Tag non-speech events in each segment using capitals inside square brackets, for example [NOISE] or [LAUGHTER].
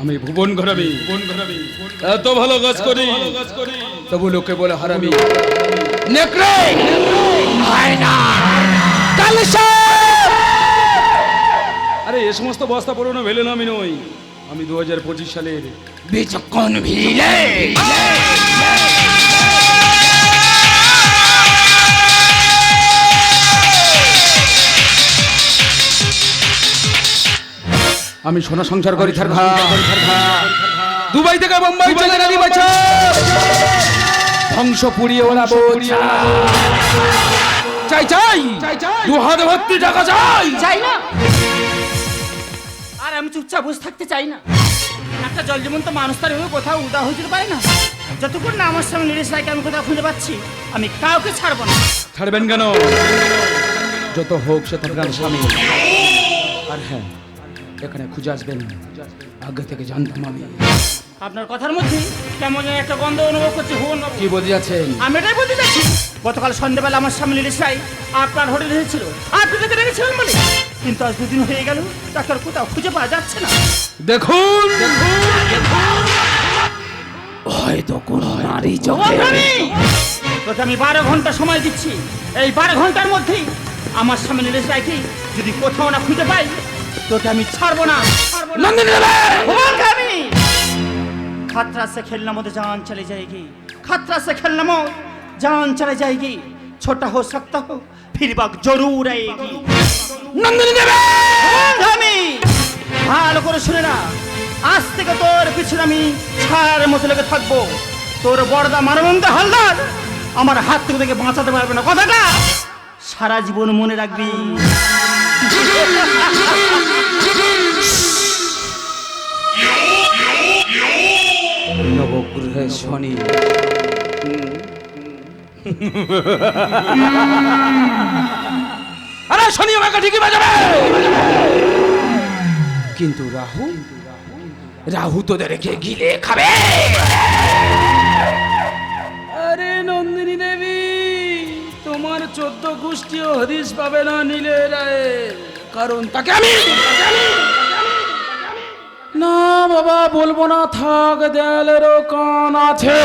আমি ভুবন ঘরামি। এত ভালো কাজ করি। তবু লোকে বলে হারামি। নেকড়ে! আরে, এ সমস্ত বস্তা পুরনো ভেলে না, আমি নই। আমি দু হাজার পঁচিশ সালের। বিচক্ষণ ভিলে! আমি সোনা সংসার করি থার দুবাই থেকে বোম্বাই চলে গেলি বছর ধ্বংস পুড়িয়ে ওরা চাই চাই। দু হাত ভর্তি টাকা চাই। চাই না। আর আমি চুপচাপ বসে থাকতে চাই না। একটা জল যেমন তো মানুষ তার এভাবে কোথাও উদা যেতে পারে না। যতক্ষণ না আমার সঙ্গে নিরেশ রায়কে আমি কোথাও খুঁজে পাচ্ছি আমি কাউকে ছাড়বো না। ছাড়বেন কেন? যত হোক সে আপনার স্বামী। আর হ্যাঁ এখানে খুঁজে আসবেন। আগে থেকে জানতাম আমি। আপনার কথার মধ্যে কেমন যেন একটা গন্ধ অনুভব করছি হুন কি বলতে যাচ্ছেন? আমি এটাই বলতে চাচ্ছি গতকাল সন্ধ্যেবেলা আমার সামনে রায় আপনার হোটেল এসেছিল। আপনি তাকে রেখেছিলেন বলে। কিন্তু আজ দুদিন হয়ে গেল ডাক্তার কোথাও খুঁজে পাওয়া যাচ্ছে না। দেখুন! হয়তো কোনো নারী তোকে আমি বারো ঘণ্টা সময় দিচ্ছি। এই বারো ঘণ্টার মধ্যেই আমার সামনে রায়কে যদি কোথাও না খুঁজে পাই তোকে আমি ছাড়বো না ছাড়বো না भगवान का भी खतरा से खेलना मत जान चली जाएगी खतरा से खेलना मत जान चली जाएगी छोटा हो सकता हो फिर वक्त जरूर आएगी নন্দিনী দেবে भगवान का भी ভালো করে শুনে না আজ থেকে তোর পিছনে আমি ছায়ার মতো লেগে থাকবো তোর বড়দা মানবঙ্গ হালদার আমার হাত থেকে থেকে বাঁচাতে পারবে না কথাটা সারা জীবন মনে রাখবি নবগ্রহে শনি। আরে শনি আমাকে ঠিকই বাজাবে। কিন্তু রাহু? রাহু রেখে গিলে খাবে। আরে নন্দিনী দেবী, তোমার চোদ্দ গোষ্ঠীও হদিস পাবে না নীলে রায়। কারণ তাকে আমি না বাবা বলব না থাক দেয়ালেরও কান আছে।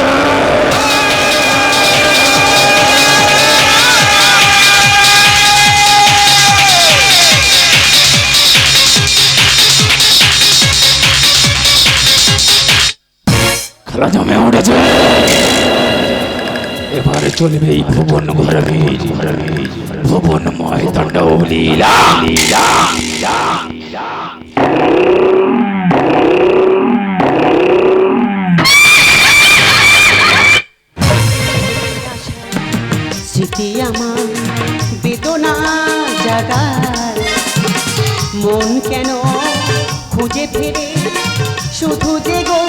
খেলা জমে উঠেছে। এবারে চলবে এই ভুবন ঘরে ভুবনময় তাণ্ডব লীলা লীলা। লীলা আমার বেদনা জাগায়। মন কেন খুঁজে ফিরে? শুধু যে গো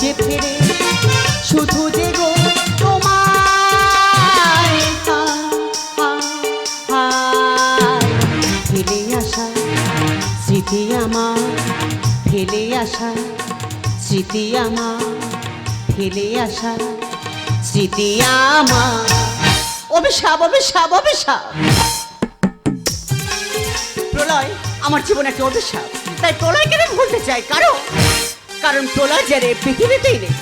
খুঁজে ফিরে, শুধু যে গো তোমায় ফেলে আসা স্মৃতি আমার, ফেলে আসা স্মৃতি আমার, ফেলে আসা স্মৃতি আমার। অভিশাপ অভিশাপ অভিশাপ। প্রলয়, আমার জীবন একটা অভিশাপ। তাই প্রলয়কে আমি ভুলতে চাই, কারণ কারণ প্রলয় যে রে পৃথিবীতেই নেই।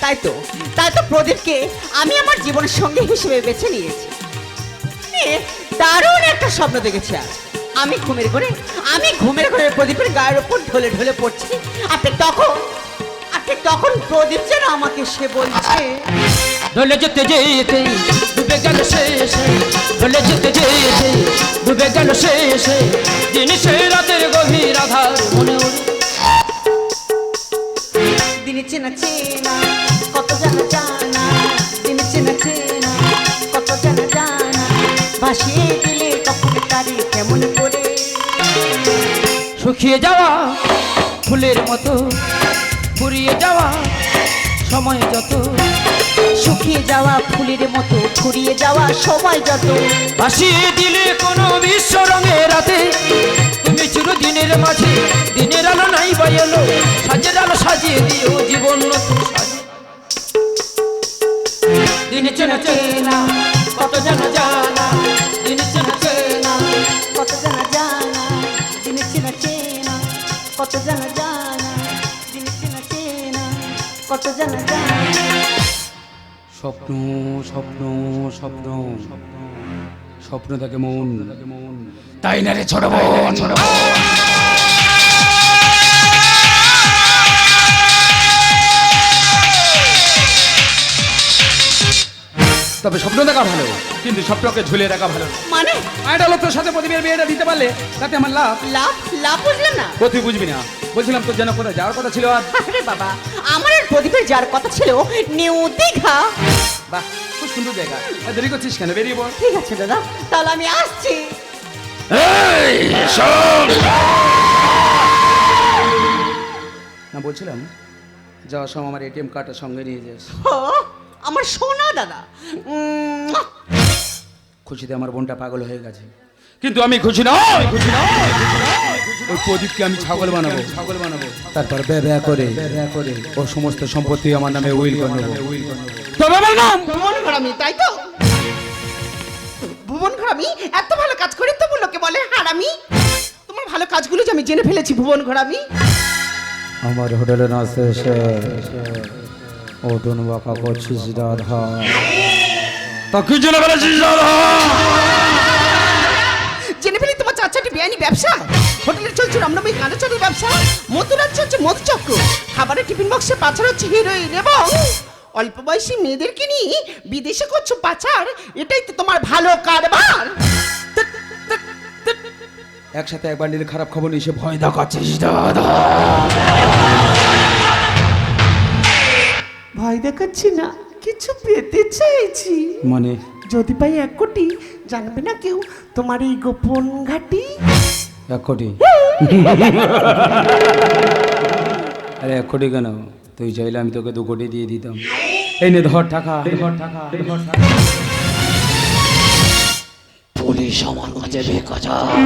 তাই তো তাই তো প্রদীপকে আমি আমার জীবনের সঙ্গী হিসেবে বেছে নিয়েছি। নিয়ে দারুণ একটা স্বপ্ন দেখেছি আজ। আমি ঘুমের ঘরে, আমি ঘুমের ঘরে প্রদীপের গায়ের ওপর ঢলে ঢলে পড়ছি। আর ঠিক তখন আর ঠিক তখন প্রদীপ যেন আমাকে সে বলছে। ঢলে যেতে যেতে, ডুবে গেল শেষে। ঢলে যেতে যেতে, ডুবে গেল শেষে। দিন সে রাতের গভীর আধার মনে কত চেনা কত ভাসিয়ে দিলে তারি কেমন করে? শুকিয়ে যাওয়া ফুলের মতো ফুরিয়ে যাওয়া সময় যত শুকিয়ে যাওয়া ফুলের মতো ফুরিয়ে যাওয়া সময় যত। ভাসিয়ে দিলে কোনো বিশ্ব রঙের রাতে তুমি চিরদিনের মাঝে দিনের আলো নাই বাইলো সাজের আলো সাজিয়ে দিও। দিন চেনা, কত জানা জানা দিন চেনা চেনা, কত জানা জানা দিনে চেনা চেনা, কত জানা জানা দিনে চেনা চেনা, কত জানা জানা। স্বপ্ন স্বপ্ন স্বপ্ন স্বপ্ন দেখে মন। তাই না রে ছোট ছোট তবে স্বপ্ন দেখা ভালো কিন্তু স্বপ্নকে ঝুলিয়ে রাখা ভালো। মানে? একটা লোকের সাথে প্রতিবের বিয়েটা দিতে পারলে তাতে আমার লাভ। লাভ? লাভ বুঝলাম না। ও তুই বুঝবি না। বলছিলাম তোর যেন কোথায় যাওয়ার কথা ছিল আর আরে বাবা আমার আর প্রদীপের যার কথা ছিল নিউ দীঘা। বাহ খুব সুন্দর জায়গা। আর দেরি করছিস কেন? বেরিয়ে পড়। ঠিক আছে দাদা তাহলে আমি আসছি। না বলছিলাম যাওয়ার সময় আমার এটিএম কার্ডটা সঙ্গে নিয়ে যাস। আমার সোনা দাদা। খুশিতে আমার বোনটা পাগল হয়ে গেছে। কিন্তু আমি খুশি নই খুশি নই ওই প্রদীপকে আমি ছাগল বানাবো। ছাগল বানাবো তারপর ব্যয় করে ব্যয় করে ওর সমস্ত সম্পত্তি আমার নামে উইল করে নেব। তবে আমার নাম? ভুবন ঘরামি তাই তো? ভুবন ঘরামি এত ভালো কাজ করে তবু লোকে বলে হারামি। তোমার ভালো কাজগুলো যে আমি জেনে ফেলেছি ভুবন ঘরামি। আমার হোটেলে না শেষে ওটুন বাঁকা করছিস রাধা তা কি জন্য বলেছিস রাধা জেনে ফেলি তোমার চার চারটি বেআইনি ব্যবসা? হোটেলে চলছে রামনামী কানাচরের ব্যবসা। মধুরাজ চলছে মধুচক্র খাবারের টিফিন বক্সে পাচার হচ্ছে হিরোইন এবং অল্প বয়সী মেয়েদেরকে নিয়ে বিদেশে করছ পাচার। এটাই তো তোমার ভালো কারবার। একসাথে একবার নিলে খারাপ খবর নিয়ে এসে ভয় দেখাচ্ছিস দাদা ভয় দেখাচ্ছি না কিছু পেতে চাইছি। মানে? যদি পাই এক কোটি জানবে না কেউ তোমার এই গোপন ঘাটি? এক কোটি? [LAUGHS] আরে এক কোটি কেন? তুই চাইলে আমি তোকে দু কোটি দিয়ে দিতাম। এই নে ধর টাকা। ধর টাকা ধর টাকা পুলিশ আমার কাছে চায়।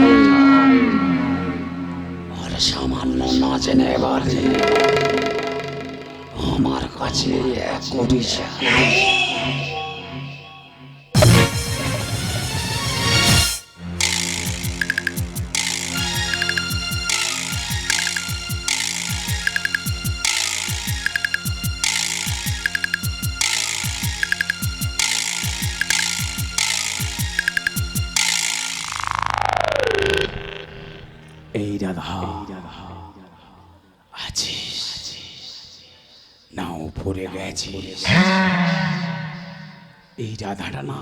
আর সামান্য না জেনে পারলে আমার কাছে এক কোটি এই রাধাটা না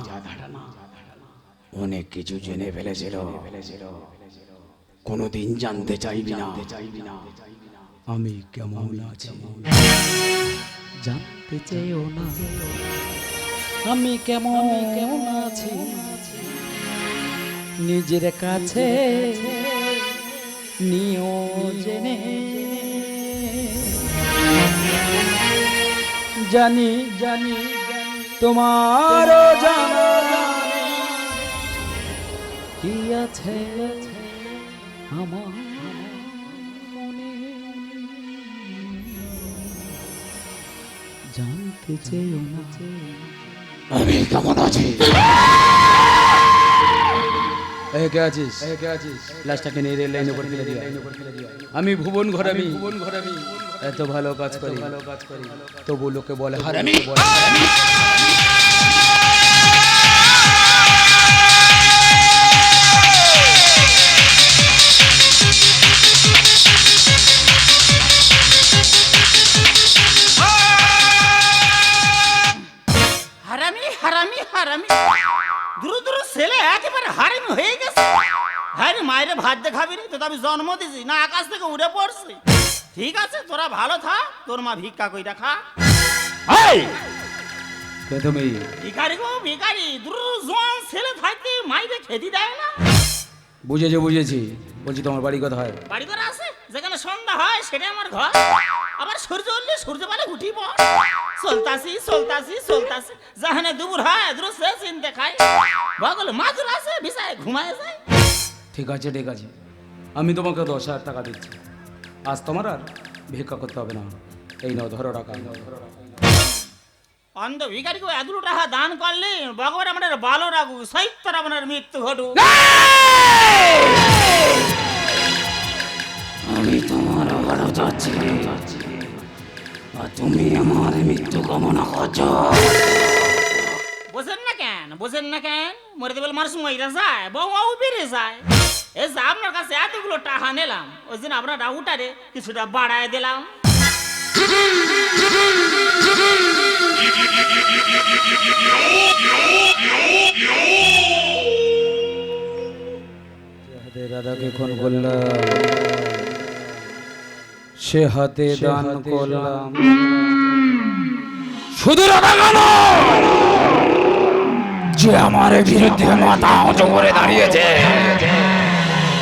অনেক কিছু জেনে ফেলেছিল। কোনোদিন জানতে চাইবি না। আমি কেমন আছি? জানতে চেয়েও না। আমি কেমন কেমন আছি? নিজের কাছে নিও জেনে। জানি জানি। তোমারও জানা কি আছে আমার জানতে চেয়েও না। আমি কেমন আছি? লাইনে করে ফেলে দিও। আমি ভুবন ঘরামি। ভুবন ঘরামি এত ভালো কাজ করি। ভালো কাজ করি তবু লোকে বলে, হারামি। বলে ভাত দেখাবি রে তো আমি জন্ম দিছি না আকাশ থেকে উড়ে পড়ছি। ঠিক আছে তোরা ভালো থাক তোর মা ভিক্ষা কইরা খা। কে তুমি ভিখারি গো ভিখারি দূর জোয়ান ছেলে থাকতে মাইরে খেতে দেয় না। বুঝেছি বুঝেছি। বলছি তোমার বাড়ি কোথায়? বাড়ি করে আছে যেখানে সন্ধ্যা হয় সেটাই আমার ঘর। আবার সূর্য উঠলে সূর্য বলে উঠি পড় চলতাছি চলতাছি চলতাছি। যাহানে দুপুর হয় দূর সে চিনতে খাই বগল মাদুর আছে বিছায় ঘুমায় যায়। ঠিক আছে ঠিক আছে। আমি তোমাকে দশ হাজার টাকা দিচ্ছি। আজ তোমার আর ভিক্ষা করতে হবে না। এই নাও ধরো টাকা। অন্ধ ভিকারিকে এত টাকা দান করলে ভগবান আমাদের ভালো রাখু সৈত্যর আপনার মৃত্যু ঘটু আমি তোমার ভালো আর তুমি আমার মৃত্যু কামনা করছ। বোঝেন না কেন বোঝেন না কেন? মরে দেবেল মানুষ মহিলা যায় বউ বেড়ে যায় এই যে আপনার কাছে এতগুলো টাকা নিলাম ওই জন্য আপনার উঠারে কিছুটা বাড়ায় দিলাম। দাদাকে খুন করলাম। সে হাতে দান করলাম। শুধু রাধা কেন? যে আমার বিরুদ্ধে মাথা উঁচু করে দাঁড়িয়েছে।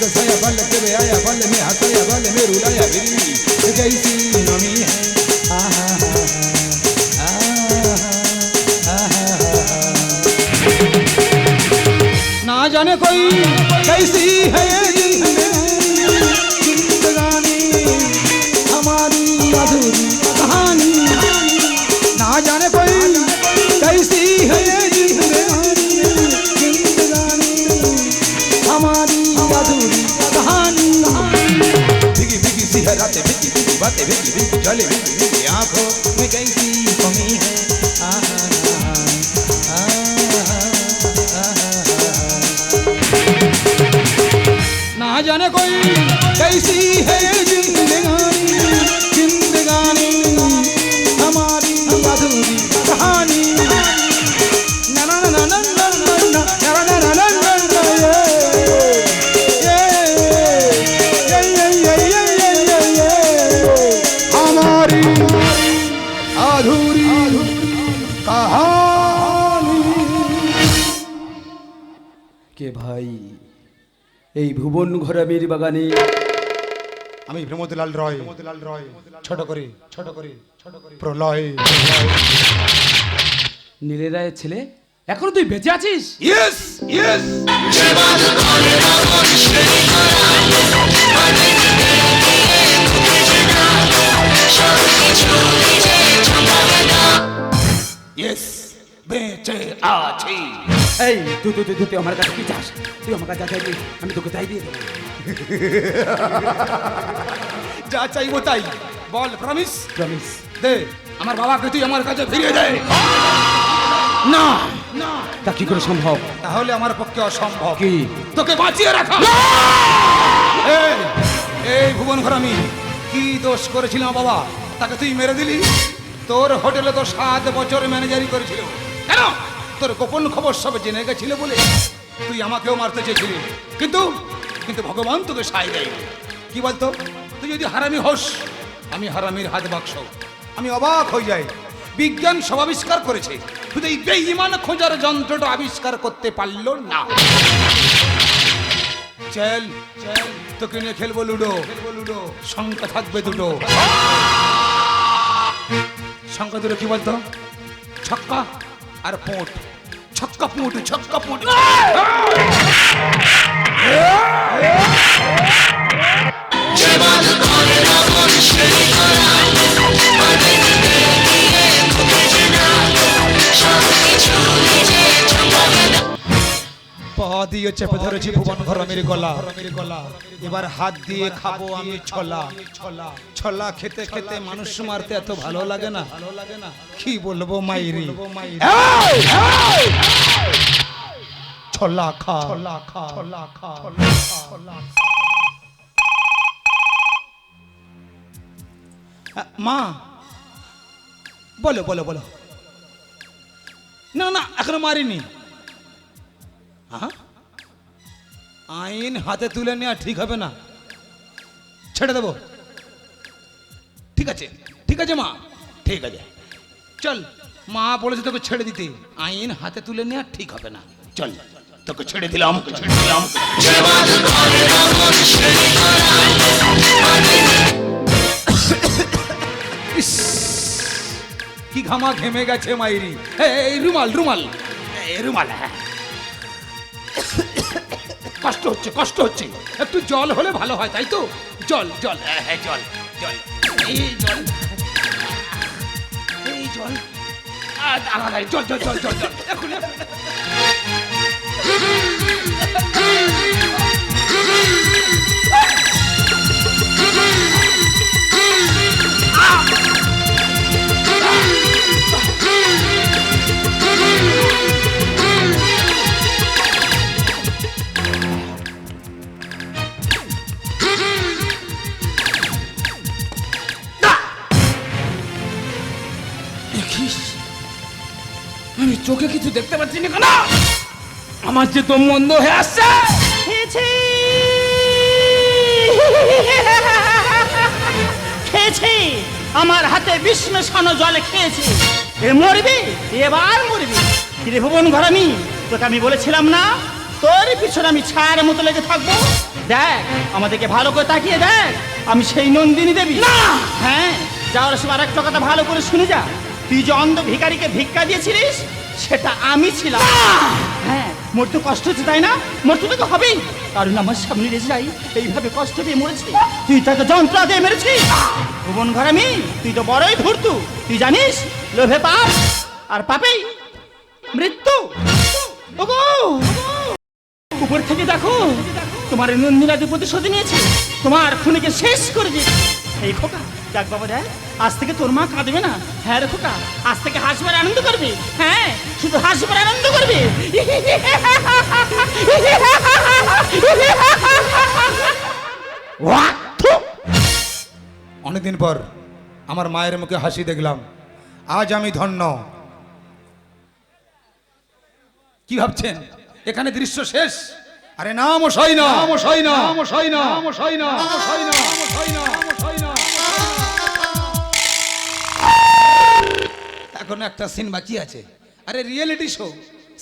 का साया बल वे आया बल में हंसाया बल में रुलाया ये कैसी नमी है ना जाने कोई कैसी है ये बातें बिकी भी चले बिकी आँखों में कैसी कमी है ना जाने कोई कैसी है जी কে ভাই এই ভুবন ঘরামির বাগানে আমি প্রমোদলাল রয় প্রমোদলাল রয় ছোট করে ছোট করে ছোট করে। প্রলয়। নীলে রায়ের ছেলে এখনও তুই বেঁচে আছিস? ইয়েস ইয়েস ইয়েস বেঁচে আছি। এই তুই তুই তুই তুই আমার কাছে কি চাস? তুই আমার কাছে চাইবি আমি তোকে চাই দিয়ে দেবো। [LAUGHS] যা চাইব তাই। বল প্রমিস প্রমিস দে আমার বাবাকে তুই আমার কাছে ফিরিয়ে দে। না। না। তা কি করে সম্ভব? তাহলে আমার পক্ষে অসম্ভব। কি? তোকে বাঁচিয়ে রাখা। এই, এই ভুবন ঘরামি কি দোষ করেছিলাম বাবা? তাকে তুই মেরে দিলি? তোর হোটেলে তো সাত বছর ম্যানেজারি করেছিল। কেন? তোর গোপন খবর সব জেনে গেছিল বলে তুই আমাকেও মারতে চেয়েছিলি। কিন্তু কিন্তু ভগবান তোকে সাই দেয় কি বলতো? তুই যদি হারামি হোস, আমি হারামির হাত বাক্স। আমি অবাক হয়ে যাই। বিজ্ঞান সব আবিষ্কার করেছে। শুধু এই বেঈমান খোঁজার যন্ত্রটা আবিষ্কার করতে পারল না। চল চল, তোকে নিয়ে খেলব লুডো। লুডো সংখ্যা থাকবে দুটো। সংখ্যা দুটো কি বলতো? ছক্কা? আর পোট ছক্কা পুঁট ছক্কা পুঁট। দিয়ে চেপে ধরেছি ভুবন ঘরমের গলা গলা এবার হাত দিয়ে খাব আমি ছলা। ছলা ছলা খেতে খেতে মানুষ মারতে এত ভালো লাগে না। ভালো লাগে না। কি বলব মাইরি? ছলা খা। ছলা খা। ছলা খা। ছলা খা। মা! বলো বলো বলো। না না এখনও মারিনি। হ্যাঁ? আইন হাতে তুলে নেওয়া ঠিক হবে না। ছেড়ে দেবো। ঠিক আছে ঠিক আছে মা। ঠিক আছে। চল, মা বলেছে তোকে ছেড়ে দিতে। আইন হাতে তুলে নেওয়া ঠিক হবে না। চল, তোকে ছেড়ে দিলাম ছেড়ে দিলাম। কি ঘামা ঘেমে গেছে মাইরি। এই, রুমাল রুমাল। এই, রুমাল হ্যাঁ। কষ্ট হচ্ছে কষ্ট হচ্ছে। একটু জল হলে ভালো হয় তাই তো? জল জল। হ্যাঁ হ্যাঁ জল জল। এই জল। এই জল। আর দাঁড়া, জল জল জল জল জল। এখনই, আমার যে তো মন্দ হয়ে আসছে। খেয়েছি। আমার হাতে বিষ মেশানো জলে খেয়েছি। এ মরবি এবার মরবি। কিরে ভুবন ঘরামি তোকে আমি বলেছিলাম না তোর পিছনে আমি ছায়ার মতো লেগে থাকব। দেখ আমাদেরকে ভালো করে তাকিয়ে দেখ আমি সেই নন্দিনী দেবী। না! হ্যাঁ যাওয়ার সময় আর একটা কথা ভালো করে শুনে যা। তুই যে অন্ধ ভিখারিকে ভিক্ষা দিয়েছিলিস সেটা আমি ছিলাম। হ্যাঁ মরতে কষ্ট হচ্ছে, তাই না? মরতে তো হবেই। কারণ আমার সামনে রেজে যাই, এইভাবে কষ্ট দিয়ে মরেছি। তুই তাকে যন্ত্রণা দিয়ে মেরেছিস? ভুবন ঘরামি তুই তো বড়ই ধূর্তু তুই জানিস, লোভে পাপ আর পাপেই মৃত্যু। ওগো! উপর থেকে দেখো, তোমার নন্দিনাদি প্রতিশোধ নিয়েছে। তোমার খুনিকে শেষ করে দিয়েছে। এই খোকা দেখ বাবা দেখ আজ থেকে তোর মা কাঁদবে না? হ্যাঁ রে খোকা আজ থেকে হাসবার আনন্দ করবি? হ্যাঁ শুধু হাসবার আনন্দ করবে? অনেকদিন পর আমার মায়ের মুখে হাসি দেখলাম। আজ আমি ধন্য। কি ভাবছেন? এখানে দৃশ্য শেষ? আরে না মশাই না। মশাই না। মশাই না। মশাই না মশাই না। এখন একটা সিন বাকি আছে। আরে রিয়েলিটি শো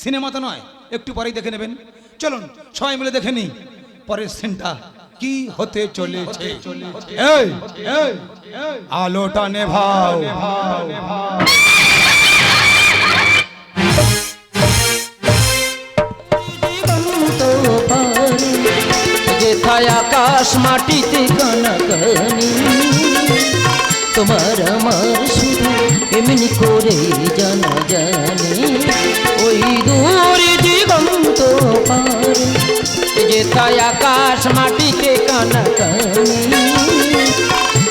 সিনেমা তো নয়, একটু পরেই দেখে নেবেন। চলুন, সবাই মিলে দেখে নিই, পরের সিনটা কি হতে চলেছে। আলোটা নেভাও যেথায় আকাশ মাটিতে কানাকানি তোমার আমার শুধু এমনি করে জানা জানি, ওই দূর দিগন্ত পারে তাই আকাশ মাটিতে কানাকানি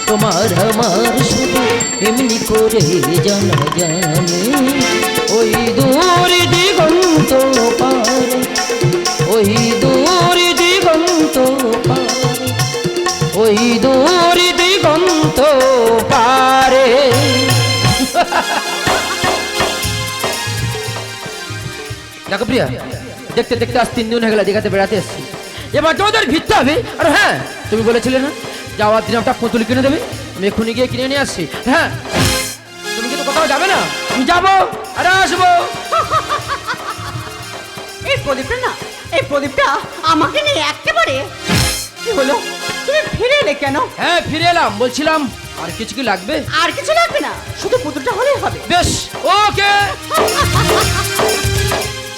তোমার আমার শুধু এমনি করে জানা জানি, ওই দূর দিগন্ত দেখো প্রিয়া দেখতে দেখতে আজ তিন দিন হয়ে গেল দীঘাতে বেড়াতে এসেছি। এবার তোমাদের ভিড়তে হবে। আর হ্যাঁ তুমি বলেছিলে না? যাওয়ার দিন একটা পুতুল কিনে দেবে। আমি এক্ষুনি গিয়ে কিনে নিয়ে আসছি। হ্যাঁ তুমি কিন্তু কোথাও যাবে না? আমি যাব আর আসব। এই প্রদীপটা না এই প্রদীপটা আমাকে নিয়ে একেবারে কি হলো? তুমি ফিরে এলে কেন? হ্যাঁ ফিরে এলাম বলছিলাম আর কিছু কি লাগবে? আর কিছু লাগবে না শুধু পুতুলটা হলেই হবে। বেশ ওকে।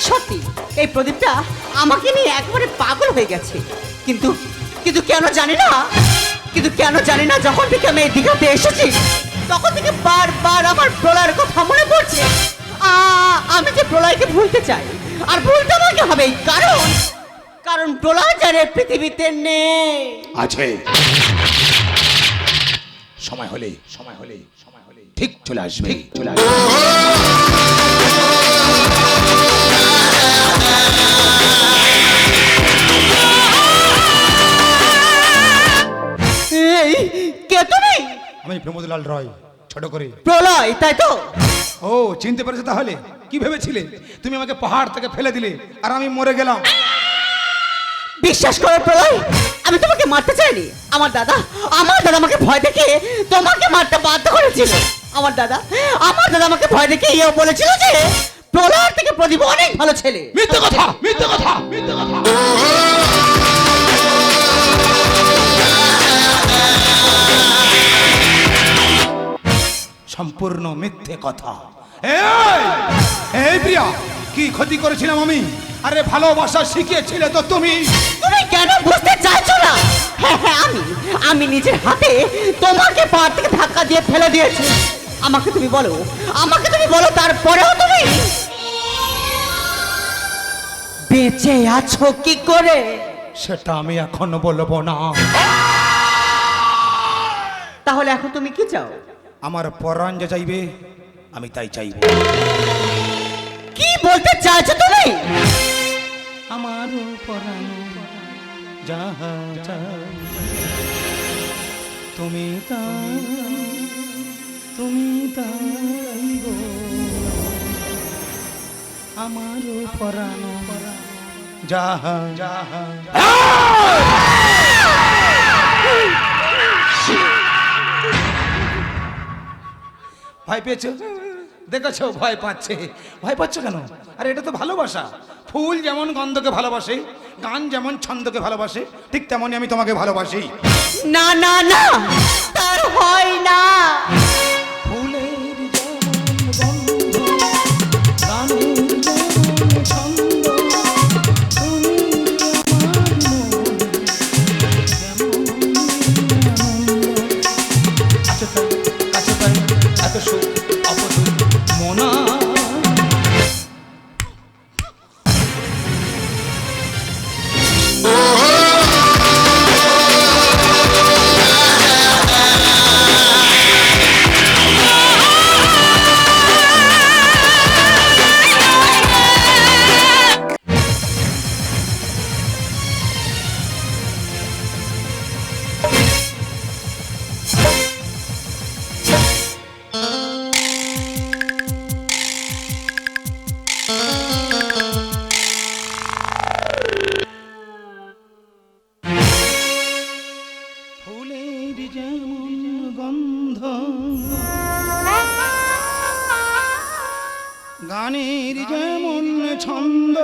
সত্যি এই প্রদীপটা আমাকে নিয়ে একেবারে পাগল হয়ে গেছে। কিন্তু কিন্তু কেন জানি না? কিন্তু কেন জানি না যখন থেকে আমি এই দীঘাতে এসেছি তখন থেকে বারবার আমার প্রলয়ের কথা মনে পড়ছে। আমি যে প্রলয়কে ভুলতে চাই আর ভুলতে আমাকে হবে কারণ কারণ প্রলয় জানে পৃথিবীতে নেই। আছে। সময় হলে সময় হলে সময় হলে ঠিক চলে আসবে। চলে আসবে। আমি প্রমোদলাল রয় ছোট করে। প্রলয় তাই তো। ও চিনতে পেরেছ তাহলে? কি ভেবেছিলে? তুমি আমাকে পাহাড় থেকে ফেলে দিলে আর আমি মরে গেলাম। বিশ্বাস করো প্রলয় আমি তোমাকে মারতে চাইনি। আমার দাদা আমার দাদা আমাকে ভয় দেখে তোমাকে মারতে বাধ্য করেছিল। আমার দাদা আমার দাদা আমাকে ভয় দেখে ইয়েও বলেছিল যে প্রলয় থেকে প্রদীপ অনেক ভালো ছেলে। মিথ্যে কথা মিথ্যে কথা মিথ্যে কথা। সম্পূর্ণ মিথ্যে কথা। এই প্রিয়া কি ক্ষতি করেছিলাম আমি? আরে ভালোবাসা শিখিয়েছিলে তো তুমি। তুমি কেন বুঝতে চাইছো না? হ্যাঁ হ্যাঁ আমি আমি নিজের হাতে তোমাকে পাহাড় থেকে ধাক্কা দিয়ে ফেলে দিয়েছি। আমাকে তুমি বলো আমাকে তুমি বলো তারপরেও তুমি? বেঁচে আছো কি করে? সেটা আমি এখন বলব না। তাহলে এখন তুমি কি চাও? আমার পরাণ যা চাইবে আমি তাই চাইব। কি বলতে চাইছো তুমি? আমার পরাণ যাহা চাই তুমি তাই তুমি তাই গো। আমার পরাণ যাহা যাহা ভয় পেয়েছ? দেখেছ, ভয় পাচ্ছে। ভয় পাচ্ছ কেন? আর, এটা তো ভালোবাসা। ফুল যেমন গন্ধকে ভালোবাসে, গান যেমন ছন্দকে ভালোবাসে, ঠিক তেমনই আমি তোমাকে ভালোবাসি। না না না, তার হয় না। গন্ধ। গানের যেমন ছন্দ।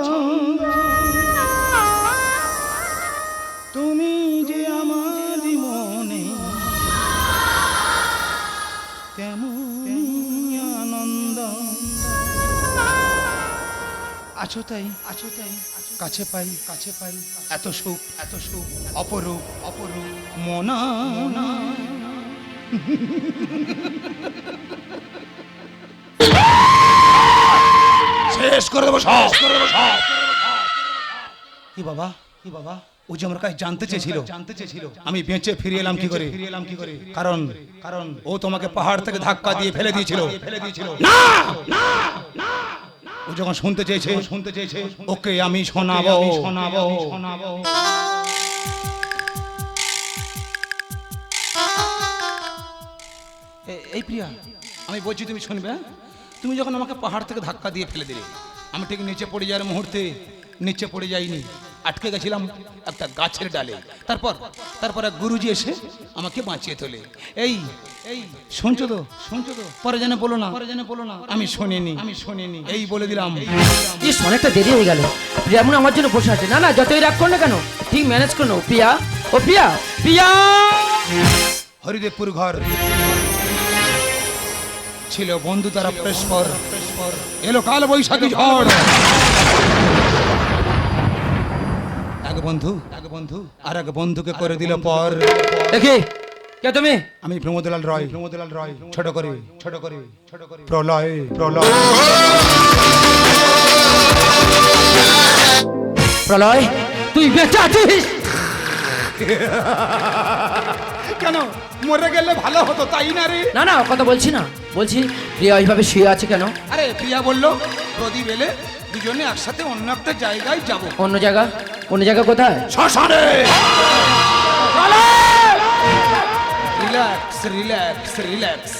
তুমি যে আমার মনে, তেমন আনন্দ। আছো তাই আছো তাই, কাছে পাই কাছে পাই। এত সুখ এত সুখ, অপরূপ অপরূপ, মনা। শেষ করে দেবো, সব। কি বাবা কি বাবা, ও যে আমার কাছে জানতে চেয়েছিল জানতে চেয়েছিল আমি বেঁচে ফিরে এলাম কি করে? ফিরে এলাম কি করে কারণ কারণ ও তোমাকে পাহাড় থেকে ধাক্কা দিয়ে ফেলে দিয়েছিল। ফেলে দিয়েছিল না না। ও যখন শুনতে চেয়েছে শুনতে চেয়েছে ওকে আমি শোনাবো। শোনাবো শোনাবো। এই প্রিয়া আমি বলছি তুমি শুনবে হ্যাঁ? তুমি যখন আমাকে পাহাড় থেকে ধাক্কা দিয়ে ফেলে দিলে আমি ঠিক নিচে পড়ে যাওয়ার মুহূর্তে নিচে পড়ে যাইনি আটকে গেছিলাম একটা গাছের ডালে। তারপর তারপর এক গুরুজি এসে আমাকে বাঁচিয়ে তোলে। এই এই শুনছো তো? শুনছো তো? পরে যেন বলো না পরে যেন বলো না। আমি শুনিনি আমি শুনিনি। এই বলে দিলাম। ইস অনেকটা দেরি হয়ে গেল। প্রিয়া মনে আমার জন্য বসে আছে। না না যতই রাগ করো না কেন ঠিক ম্যানেজ করে প্রিয়া ও প্রিয়া প্রিয়া! হরিদেবপুর ঘর। ছিল বন্ধু তারা পরস্পর এলো কাল বৈশাখী ঝড়। এক বন্ধু এক বন্ধু আর এক বন্ধুকে করে দিল পর। দেখি কে তুমি? আমি প্রমোদলাল রয়। প্রমোদলাল রয়। ছোট করে ছোট করে ছোট করে। প্রলয় প্রলয়। প্রলয় তুই বেঁচে আছিস? কেন? মরে গেলে ভালো হতো তাই না রে? না না কথা বলছি না। বলছি প্রিয়া ওইভাবে শুয়ে আছে কেন? আরে প্রিয়া বলল প্রদীপ এলে দুজনে একসাথে অন্য একটা জায়গায় যাব। অন্য জায়গা? অন্য জায়গা কোথায়? শ্মশানে! রিল্যাক্স রিল্যাক্স রিল্যাক্স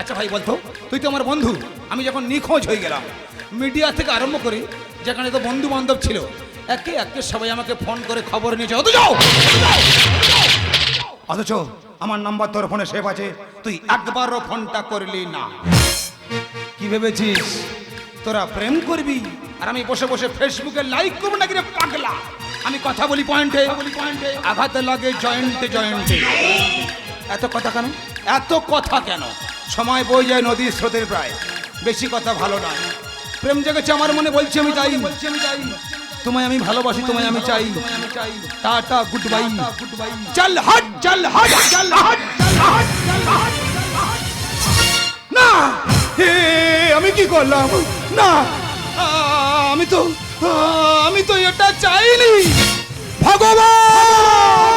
আচ্ছা ভাই বলতো তুই তো আমার বন্ধু আমি যখন নিখোঁজ হয়ে গেলাম মিডিয়া থেকে আরম্ভ করে যেখানে তো বন্ধু বান্ধব ছিল একে একে সবাই আমাকে ফোন করে খবর নিয়েছে যাও! অথচ আমার নাম্বার তোর ফোনে সেভ আছে। তুই একবারও ফোনটা করলি না। কি ভেবেছিস? তোরা প্রেম করবি? আর আমি বসে বসে ফেসবুকে লাইক করব নাকি রে পাগলা? আমি কথা বলি পয়েন্টে বলি পয়েন্টে আঘাত লাগে জয়েন্টে জয়েন্টে এত কথা কেন? এত কথা কেন? সময় বই যায় নদীর স্রোতের প্রায়। বেশি কথা ভালো নয়। প্রেম জেগেছে আমার মনে বলছি আমি তাই বলছি আমি তাই। তোমায় আমি ভালোবাসি তোমায় আমি চাই। টাটা গুড বাই চল হট চল হট চল হট না হে আমি কি করলাম? না আমি তো আমি তো এটা চাইনি। ভগবান!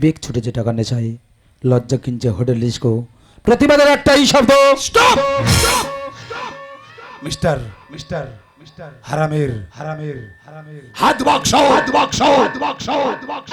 বিবেক ছুটে যেটা টাকা নেশায় লজ্জা কিনছে হোটেল ডিস্কো প্রতিবাদের একটাই শব্দ স্টপ! Mister mister mister. হারামের হারামের হারামের। হাত বাক্স। হাত বাক্স হাত বাক্স হাত বাক্স।